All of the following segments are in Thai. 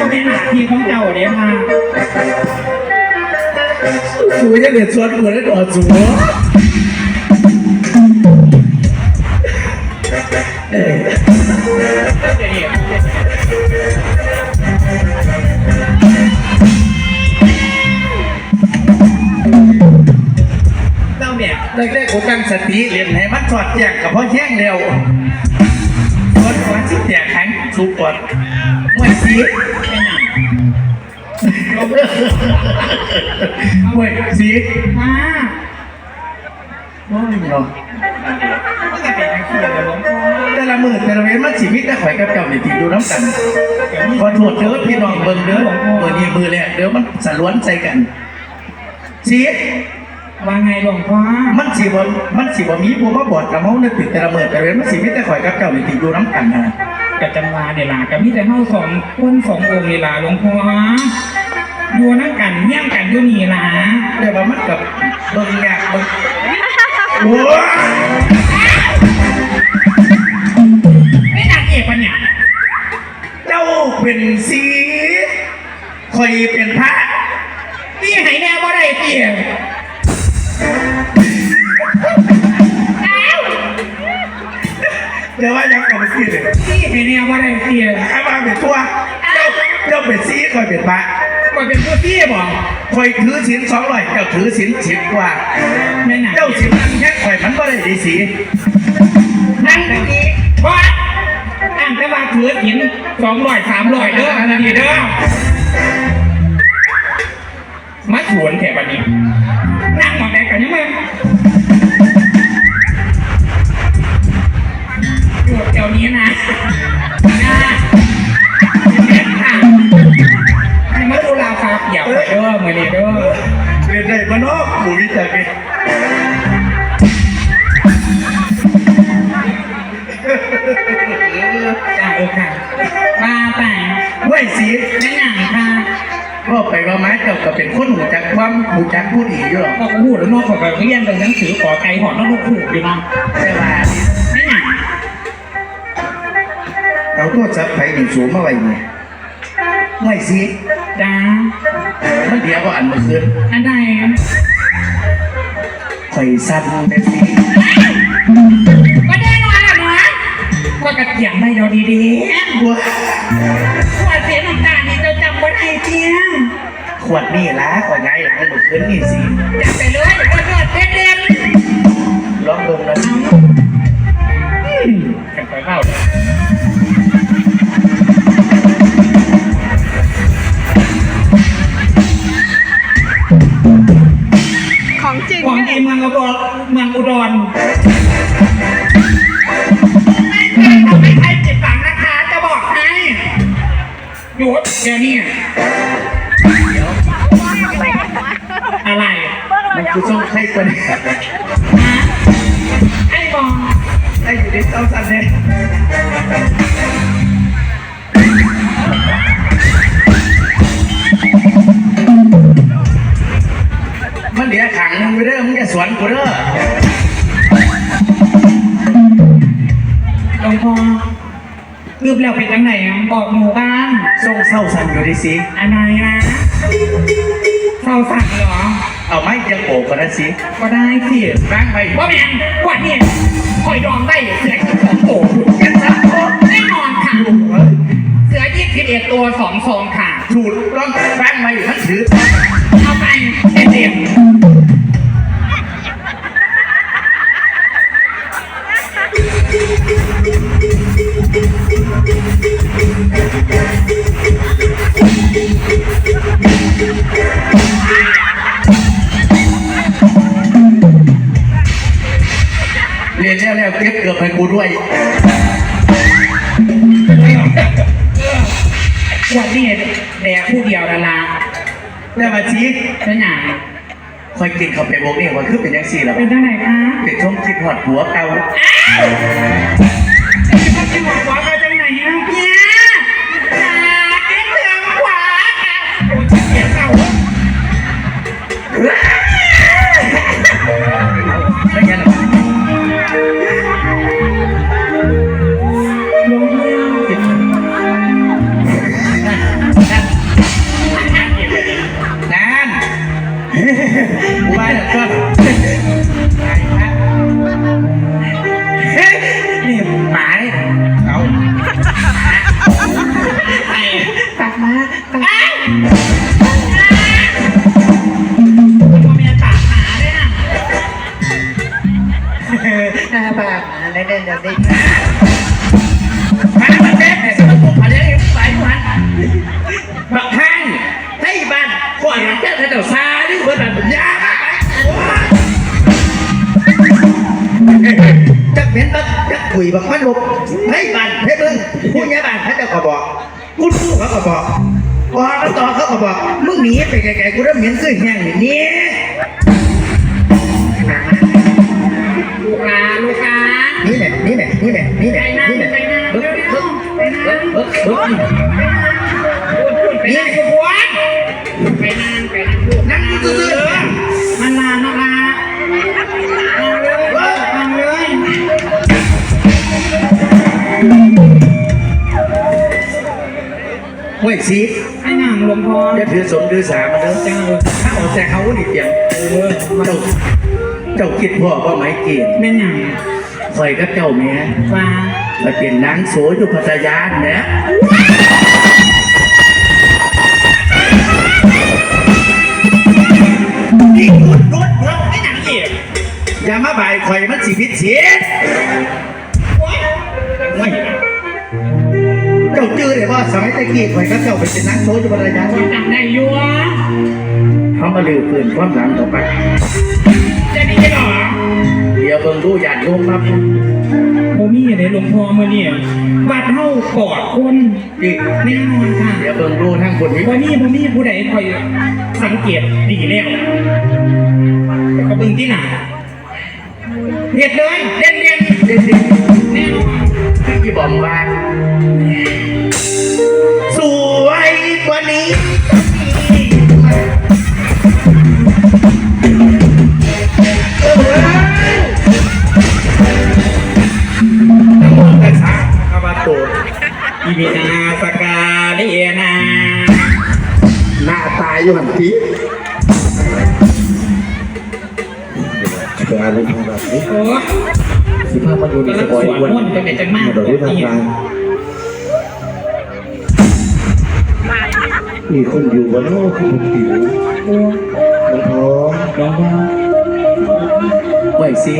ก็เป็นหน้าที่ของเจ้าเด้ค่ะสูจะเดือดชวนกูได้ต่อสูเอ้ยเจ้าเนี่ยแรกๆผมตั้งสติเรียนให้มันสอดแจกกับพ่อแย่งเร็วรถมาสิแจกขันสูกดมว ยสีเป็นหนังมวยสีมาโอ้ยเนาะก็จะเป็นนักเขียนหลวงพ่อแต่ละหมือแต่ละเว้นมันชีวิตแต่ข่อยกับเจ้าเนี่ยติดดูน้ำกันขอโทษเด้อพี่น้องเบิ่งเด้อมือนี้มือแรกเด้อมันสะล้วนใจกันสีว่าไงหลวงพ่อ มันสิบมันสิบมีผู้มาบอดกับเฮาในติดแต่ละมือแต่ละเว้นมันชีวิตแต่ข่อยกับเจ้าเนี่ยติดดูน้ำกันนะ กับจังหวาเดี๋ยวลากับมีแต่เฮาสองคนสององค์เวลาหลวงพ่ออยู่นั่งกันเยี่ยมกันอยู่นี่ล่ะแต่ว่ามันกับเบิ่งยากเบิ่งโอ้ไม่นางเอกปะเนี่ยเจ้าเป็นสีคอยเป็นพระพี่ไหนแน่ว่าได้พี่เดี๋ยวว่ายังกับเป็นสีเลยพี่ไหนแน่ว่าได้พี่ข้ามาเป็นตัวเจ้าเจ้าเป็นสีคอยเป็นพระก็เป็นผู้พี่บอกคอยถือศีลสองร้อยเจ้าถือศีลสิบกว่าไม่หนักเจ้าศีลนั่งแค่คอยมันก็ได้ดีสีนั่งตรงนี้ว่าอ่างแต่ว่าถือหินสองร้อยสามร้อยเด้อนาทีเด้อมาสวนแถวบันนี้นั่งหมดไหนกันยังไง อยู่แถวนี้นะนะเด็ดค่ะให้มาดูลาฟ้าเปียกไปเด้อมือนี้เด้อเรียนได้มาเนาะหมูวิจัยกันจ้าเออค่ะมาแต่ไหวสีไม่หนังค่ะก็ไปว่าไม้เจ้าก็เป็นคนหูจักความหูจักพูดอีกอยู่หรอกก็พูดแล้วนอกจากแบบเรียนเป็นหนังสือขอไกลหอดนอกลูกผูกอยู่นะแต่ว่าไม่ เราตัวจับไปหนึ่งสูงมาไว้เนี่ยไหวสีจ้ามันเดียวก็อันเมื่อคืนอันใดข่อยสั้นไปสิก็แน่นอนแหละนะว่ากระเทียมได้เราดีว้าๆว่าเสียน้ำตาลนี่เราจำไว้ไอ้เจียงขวดนี่ละขวดไงหลังเมื่อคืนนี่สิจำไปเลยว่าเกิดเด่นลองดูนะๆกันไปเข้า องเนี่ดียเมืองอุดรเมืองอุดรไม่เคยทำให้ใครเจ็บหลังนะคะ จะบอกให้หยุดเดี๋ยวนี้อะไรมันคือช่องไข่ตัวนี้ฮะไอ้บองไอ้อยู่ในเต้าสั้นเนี่ย สวนกูเด้อหลวงพ่อรูปแล้วเป็นจังไหนอะบอกหนูบ้างส่งเศร้าสั่นอยู่ดิสิอะไรนะเศร้าสั่งเหรอเอาไม้จะโอบกันนะสิก็ได้สิบ้างไปว่าแมนขวดนี่คอยดองได้เสือกี่สองตัวแค่สามคนแน่นอนค่ะเสือยี่สิบเอ็ดตัวสองซองค่ะถูดร้องบ้างไปมันถือ กือบให้กูด้วยขวดนี่แดกผู้เดียวละละแล้วมาชี้เป็นหยังคอยกินเข้าไปบอกนี่ว่าคือเป็นยังสี่แล้วเป็นจังไหนคะเป็นช่วงคิดหอดหัวเก่าจะกินหัวขวาไปจังไหน เดี๋ยวนี้มาบักแดงแต่สมัครผมอะไรยังสายพันบักฮันให้บ้านขวานแก้วเจ้าซาหรือเบิร์ดแบบยาจักเหม็นบักจักคุยบักมันลบให้บ้านให้เบิ่งผู้ใหญ่บ้านเขาเจะก็บอกคุณครูเขาก็บอกพอเขาต่อเขาก็บอกมึงหนีไปไกลๆกูเริ่มเหม็นขึ้นแห้งอย่างนี้ แหละนี่แหละนี่แหละนี่แหไปละนั่งนี่แหละไปนั่งเบิ่งเบิ่งๆไปนั่งเบิ่งเบิ่งเบิ่งพูดพูดไปนั่งขบวนไปนั่งไปนั่งลูกนั่งซื่อๆมันนานนะลานั่งเลยนั่งเลยเว้ยสิไอ้นางหลวงพ่อจะถือสมถือสามาเด้อจ้าถ้าออกจากเขาดิเปียงเออเจ้าเจ้าคิดพ่อว่าไหมเกณฑ์แม่นาง คอยกับเจ้าแม่ฟ้าไปเป็นนางโสอยู่พัทยานะนี่รุดรุดรุดไม่หนังเอียอย่ามาบ่ายคอยมันสิพิษเสียไม่เจ้าจื้อเลยว่าสมัยตะกี้ข่อยกับเจ้าไปเป็นนักโชว์อยู่บรรยาจำได้อยู่วะเขามาลือปืนความหลังต่อไปจะดีหรอ เดี๋ยวเบิ่งดูหยาดลงครับโมมี่ในหลวงพ่อมาเนี่ยวัดเท่ากอดคนดิแน่นอนค่ะเดี๋ยวเบิ่งดูทั้งคนนี้โมมี่โมมี่ผู้ใดคอยสังเกตดีแล้วแต่ก็เบึงที่หนาเด็ดเลยเด่นเด่นเด็ดแน่นอนๆที่บอกว่า อีบินาสกาเดียนาหน้าตายอยู่หันทีเกิดอะไรขึ้นแบบนี้โอ้สิภาพมันดูดีกำลัสงบายสวดวันมนต์เป็นจังมากเดี๋ยวได้ทำงานมีคนอยู่บนโลกคุณผิวน้องท้องหลวงพ่อไว้สิ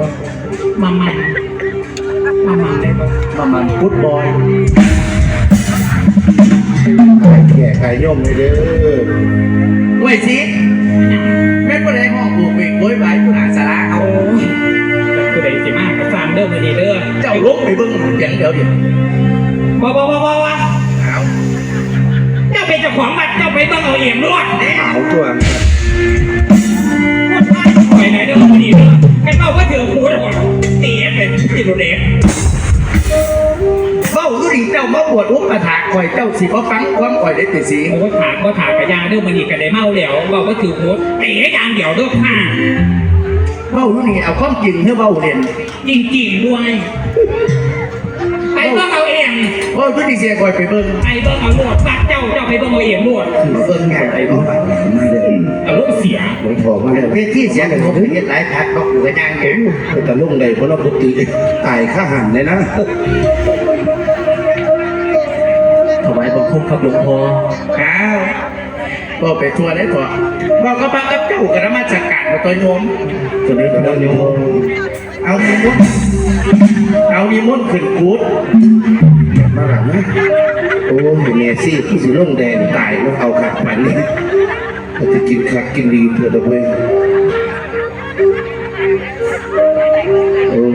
มามันมามัน ได้ปะมามันฟุตบอลขายแก่ขายย่อมเลยเด้อไว้สิแม่นบ่ได้ห้องปลูกเวกโวยวายผู้หาสาระเอาโอ้ยคือใดสิมากก็ฟังเด้อมือดีเด้อเจ้าลบไปเบิ่งเสียงเดี๋ยวเดี๋ยวบ่บ่บ่บ่บ่เอาเจ้าเป็นเจ้าของบัตรเจ้าไปต้องเอาเอี่ยมรวดขาวตัว เจ้ามาบวชอุปถากข่อยเจ้าสิบ่ฟังความข่อยได้ติสิโอ้ถามก็ถามกระยาเด้อมือดีกันได้เมาแล้วบอกว่าถือหูเตี๋ยอย่างเดียวเด้อค่ะเบ้าอยู่นี่เอาความจริงเฮ้อเบ้าเรียนจริงๆด้วยไปเบิ่งเอาเองเบ้าอยู่นี่เสียข่อยไปเบิ่งไปเบิ่งเอารวดบัตรเจ้าเจ้าไปเบิ่งเอาเองรวดเบิ่งไงไปเบิ่งไปมาเด้อเอารถเสียหลวงพ่อมาเด้อเวทีเสียงกันผมเห็นหลายพักบอกอยู่กับนางเห็นแต่ลุงใดเพราะเราพุติตายข้าหันเลยนะ ถวายบังคมครับหลวงพ่อครับก็ไปทัวร์ได้ก่อนบอกกับพระกับเจ้ากับนมาจักการกับตัวโยมตัวนี้ก็ได้โยมเอานิมนต์เอานิมนต์ขึ้นกูดมาหลังนะโอ้ยเมซี่ที่สิลงแดงตายแล้วเอาขัดมันนี่เราจะกินคักกินดีเพื่อตะเว้ยโอ้ย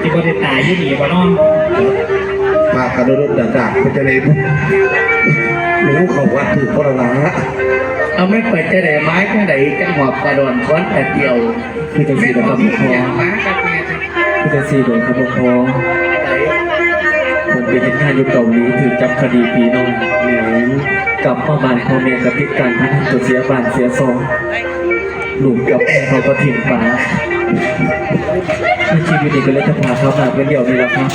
ที่บ่ได้ตายอยู่ดีบ่น้อง ปากระโดดด่าด่าเป็นจะเลยบุรู้เขาวัดถือพระละเอาไม่เปิดจะได้ไม้แค่ไหนจังหวบกระโดนค้อนแต่เดียวคือจะสีต้นะองครับมีพ่ออย่างม้ากับแม่คือจะสีโดนครับพ่อผมไปเห็นงานอยู่เกาหลีถือจับคดีปีน้องกลับมาบ้านพ่อแม่กับพิการพนันตัวเสียบ้านเสียซองหลุมกับแม่เขาก็ถิ่มป่าชีวิตนี้ก็เลยจะพาเขามาเป็นเดี่ยวนี่แหละครับ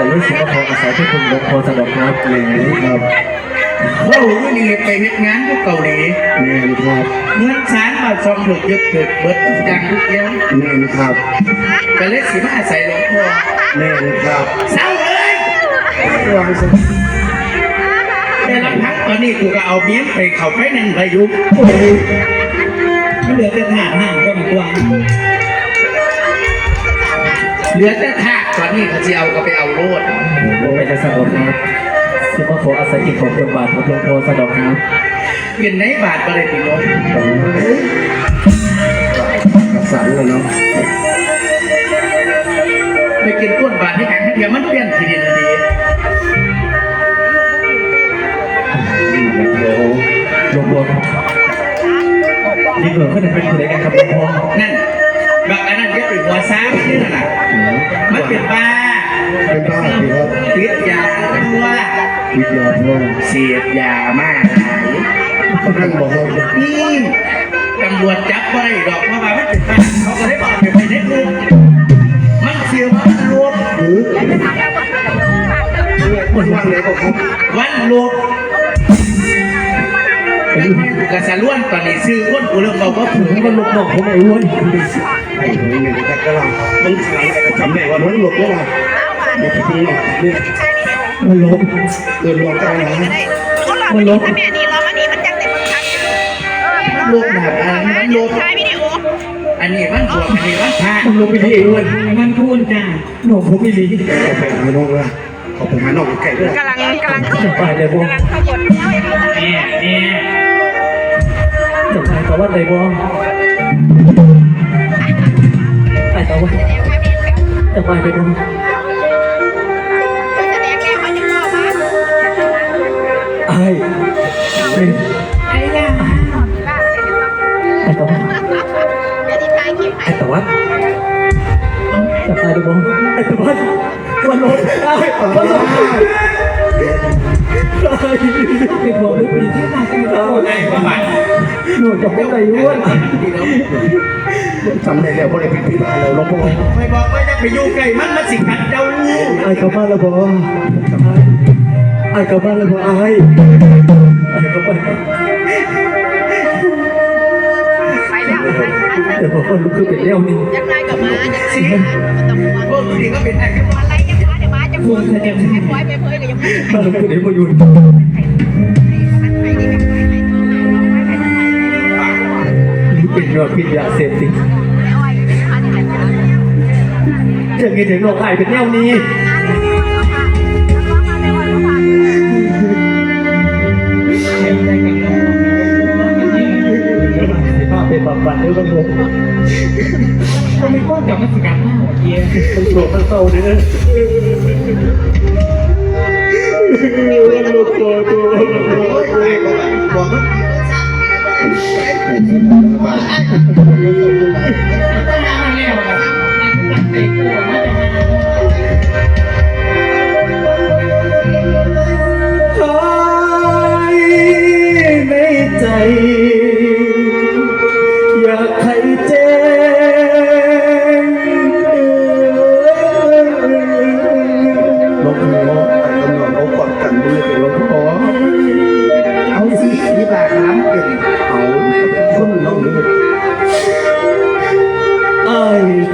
แต่รู้สึกว่าพออาศัยที่คุณลงพอสะดวกครับเลยครับว่าหูนี่ไปเฮ็ดงานที่เกาหลีแม่นครับเงินสารมาช่องถูกยึดถูกเบิดดังทุกอย่างแม่นครับก็เลยสิมาอาศัยหลวงพ่อแม่นครับเศร้าเลยวางสิแต่ละพักตอนนี้กูก็เอาเมียไปเข้าไปนั่นพายุมันเหลือแต่ทหารห่างก็มีตัวเหลือแต่ทาก ตอนนี้เขาจะเอาก็ไปเอาโลดผมไม่ได้สะดวกครับซึ่งก็ขออาศัยกิจของคนบาทของหลวงพ่อสะดวกครับเปลี่ยนไหนบาทก็เลยพี่น้องกระสันเลยเนาะไปกินก้นบาทที่แข็งเดียวมันเปลี่ยนทีเดียวดีโอ้โหหลวงพ่อครับนี่เหมือนเขาจะเป็นคนไหนกันครับหลวงพ่อนั่นบางอันนั้น ช้าไม่ใช่หรอมันเป็นบ้าเป็นบ้าสิครับติดยาตัววิทยาพ่อเสียบยามากหายเขานั่งบอกว่านี่ตำรวจจับไ่ได้ดอกเพราะว่ามันเป็นบ้าเขาก็ได้บอกอยู่ไปในคุกมันเสียมันรวมหรือคนว่างไหนก็ครับวันรวม กูกระสล้วนตอนนี้ซื้อก้นกูเริ่มบอกว่าผูผมก็ลูกน้องผมไอ้อ้วนไอ้หนุ่มเนี่ยกัดกระลังมึงขายอะไรก็จำได้ว่ามันหลบว่าเดี๋ยวพี่น้องเนี่ยมันลบเดินลงกลางหลังมันลบแม่นี่รอมานี่มันจังได้มันทักโลกแบบอันนั้นโลกถ่ายวิดีโออันนี้มันบวกอันนี้มันพามันลบไปที่ไอ้อ้วนมันพูดจ้าน้องผมไม่ดีเขาไปหาน้องละเขาไปหาน้องไก่ด้วยกำลังกำลังเข้าไปเลยบ่กำลังข้าบเนี่ยเนี่ย จะไปกับว่าไหนบ่ไปกับว่าจะไปไปบ่แสดงแก้เขาจะเข้ามาไอ้เป็นไอ้ย่าไอ้ตะวันเดี๋ยวที่ถ่ายคลิปให้ไอ้ตะวันจะไปดูบ่ไอ้ตะวันวันรถไอ้วันรถ อ้วนจำได้แล้วเพราะอะไรเป็นพี่บ้าเราลงพ่อไม่บอกว่าจะไปยุ่งไก่มันมาสิขัดเจ้าไอ้กลับบ้านแล้วบ่ไอ้กลับบ้านแล้วบ่ไอ้ไอ้กลับบ้านไปแล้วไปแต่พอคนลุกขึ้นเป็นเลี้ยวนี่ยังไงก็มาจะสิมันต้องห่วงพวกนี้ก็เป็นไอ้อะไรยังมาเดี๋ยวมาจะห่วงจะให้ปล่อยไปเผยก็ยังไม่ถ้าลุกขึ้นเดี๋ยวมาอยู่ นี่เป็นยอดพิษยาเสพติดอ้อยอันนี้แหละจะไงถึงลงไอ้เป็นแนวนี้สิมาเป็นบำบัดเด้อบางคนก็ไมก้อนกับมันสกันมากหัวเกียร์มันโกรธมันเศร้าเด้อลูกโตตัวบอ Thank you.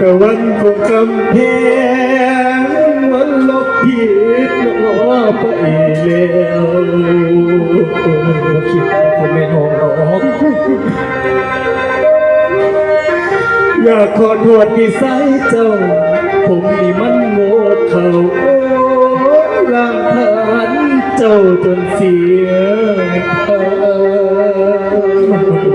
ตะวันคงกำแพงมันลบผิดหนอไปแล้วคิดว่าผมไม่น้องน้ออยากขอโทษพี่สายเจ้า ผมนี่มันโง่เขาร่างฐานเจ้าจนเสียไ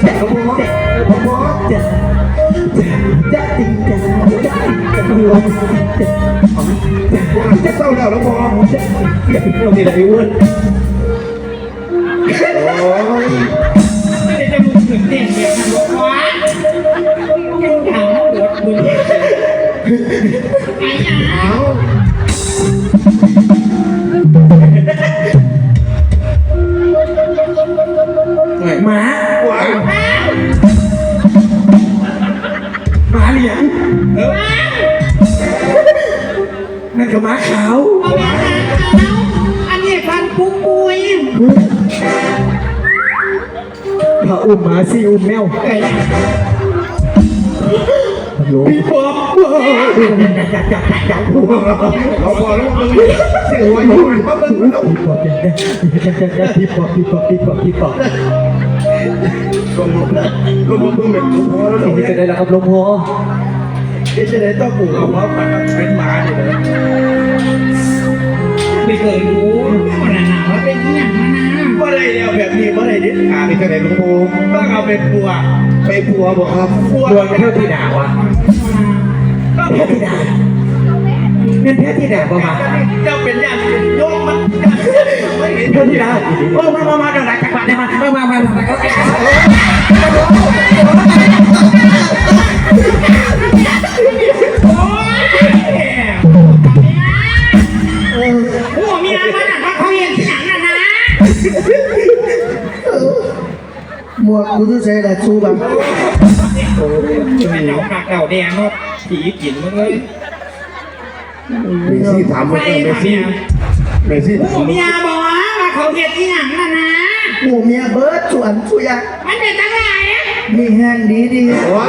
แสงหลวงพ่อหลวงพ่อจะจะจริงจังจะจริงจังลงจะจะเศร้าแล้วหลวพ่อจะอย่าเป็นเราดีเลยอ้วนโอ้ เหลืนั่นก็ม้าขาวอันนี้พันปุ๊ปุยพรอุ้มหมาซีอุ้มแมวพี่ปอปเรพอล้วมึงเสียงวัยูนบมึงพี่ป๊อปพี่ป๊อปพี่ป๊อปพี่ป๊อป ก็มึงก็มึงเพิ่งเป็นตัวพอแล้วนี่จะได้ล้วครับหลวงพ่อที่จะได้ต้องปลูกเอาเพรามันเป็นหมาอยู่เลยไม่เคยรู้ว่าหนาว่าเป็นอย่างนั้นนะเมื่อไรเดียวแบบนี้เมื่อไรเด็ดขาดมีแต่ไหนหลวงปู่ต้องเอาเป็นปัวไปปัวบอกครับปัวดวงเท่าที่ด่าวะแพ้ที่ด่าเป็นแพ้ที่ด่าประมาณ เจ้าเป็นญาติโยมมัน ไม่เห็นแพ้ที่ด่าโอ้มามามาดังไหนจังหวะได้มามามามามามาโอ้มียมันอะเขาเห็นที่หนังนะนะหมวกกูจะใช้ละชูบังเป็นเดาหักเดาแดงเนาะผีกินมึงเลยเมซี่ถามว่าเมซี่ เมซี่โอ้เมียบอกว่าเขาเห็นที่หนังนะนะกูเมียเบิร์ดชวนชูยามันเป็นจังไรอะมีแห้งดีดีว้า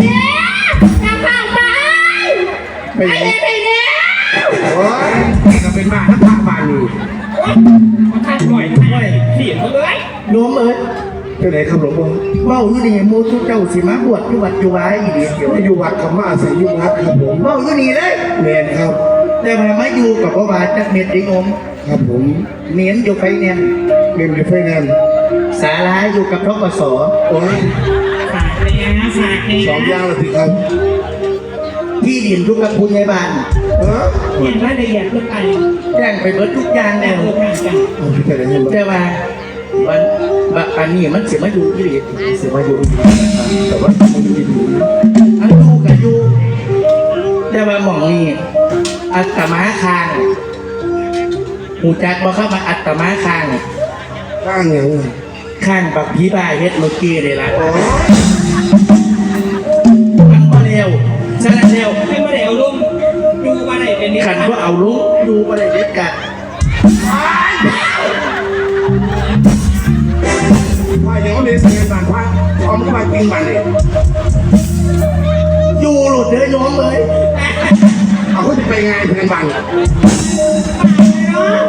เจ๊จะเข้าไปไปไอ้เด็กไอ้เด็กว้าก็เป็นบ้าทั้งภาคบ้านนี่มันทันบ่อยบ่อยเสียงมึงเลยโยมเอ้ยไปไหนครับหลวงพ่อเว้าอยู่นี่หมูทุกเจ้าสิมาบวชอยู่วัดอยู่วายอีเดียวเดียวไม่อยู่วัดคำว่าอาศัยอยู่วัดครับผมเว้าอยู่นี่เลยแมนครับ แต่ว่ามาอยู่กับพระบาทจักเม็ดดิงมครับผมเมียนอยู่ไฟแนนซ์เมนไฟแนนซ์สาราอยู่กับทกศโอ้ยฝากเลยนะฝากเลยสองอย่างเลยครับที่ดินทุกกับผู้ใหญ่บ้านฮะเห็นรายละเอียดเรื่องไปแจ้งไปเบิดทุกอย่างแต่แล้วเรื่องงานกันเอาพี่แต่ไหนเห็นบ้างแต่ว่าวันบักอันนี้มันสิมาอยู่ที่ดิสิมาอยู่แต่ว่ามันดีดูอันอยู่กับอยู่แต่ว่าหม่องนี้ อัตมาคางหูจักบ่เข้ามาอัตมาคางข้างยังข้างบักผีบายเฮ็ดเมื่อกี้เลยล่ะอ๋อมันบ่เร็วฉะนั้นเร็วไม่มาเดี๋ยวลุงดูมาไหนเป็นนี้ขันว่าเอาลุงดูบ่ได้เด็ดกัดว่าอย่างว่าเรียนเสียงบ้านพระพร้อมกับกินบ้านเลยอยู่หลุดเด้อโยมเลยเอาเขาจะ ไปไงเพื่อนบ้าน